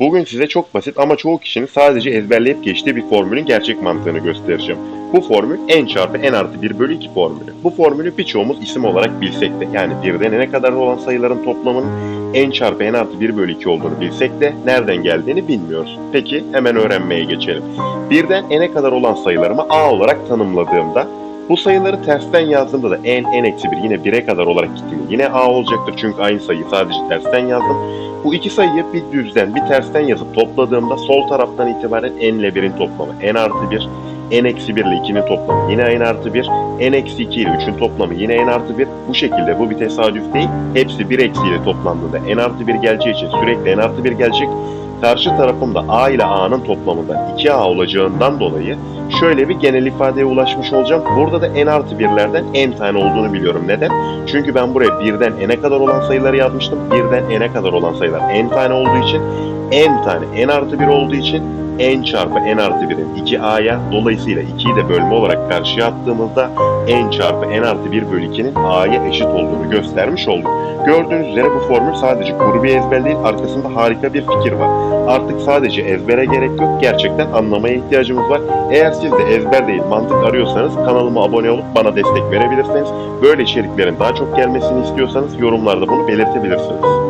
Bugün size çok basit ama çoğu kişinin sadece ezberleyip geçtiği bir formülün gerçek mantığını göstereceğim. Bu formül n çarpı n artı 1 bölü 2 formülü. Bu formülü birçoğumuz isim olarak bilsek de yani birden n'e kadar olan sayıların toplamının n çarpı n artı 1 bölü 2 olduğunu bilsek de nereden geldiğini bilmiyoruz. Peki hemen öğrenmeye geçelim. Birden n'e kadar olan sayılarımı a olarak tanımladığımda bu sayıları tersten yazdığımda da n, n eksi 1 yine 1'e kadar olarak gittiğinde yine a olacaktır. Çünkü aynı sayıyı sadece tersten yazdım. Bu iki sayıyı bir düzden bir tersten yazıp topladığımda sol taraftan itibaren n ile 1'in toplamı n artı 1, n eksi 1 ile 2'nin toplamı yine n artı 1, n eksi 2 ile 3'ün toplamı yine n artı 1. Bu şekilde bu bir tesadüf değil. Hepsi 1 eksiyle toplandığında n artı 1 geleceği için sürekli n artı 1 gelecek. Karşı tarafımda a ile a'nın toplamından 2a olacağından dolayı şöyle bir genel ifadeye ulaşmış olacağım. Burada da n artı 1'lerden n tane olduğunu biliyorum. Neden? Çünkü ben buraya birden n'e kadar olan sayıları yazmıştım. Birden n'e kadar olan sayılar n tane olduğu için n tane n artı 1 olduğu için n çarpı n artı 1'in 2a'ya dolayısıyla 2'yi de bölme olarak karşıya attığımızda n çarpı n artı 1 bölü 2'nin a'ya eşit olduğunu göstermiş olduk. Gördüğünüz üzere bu formül sadece kuru bir ezber değil arkasında harika bir fikir var. Artık sadece ezbere gerek yok gerçekten anlamaya ihtiyacımız var. Eğer siz de ezber değil mantık arıyorsanız kanalıma abone olup bana destek verebilirsiniz. Böyle içeriklerin daha çok gelmesini istiyorsanız yorumlarda bunu belirtebilirsiniz.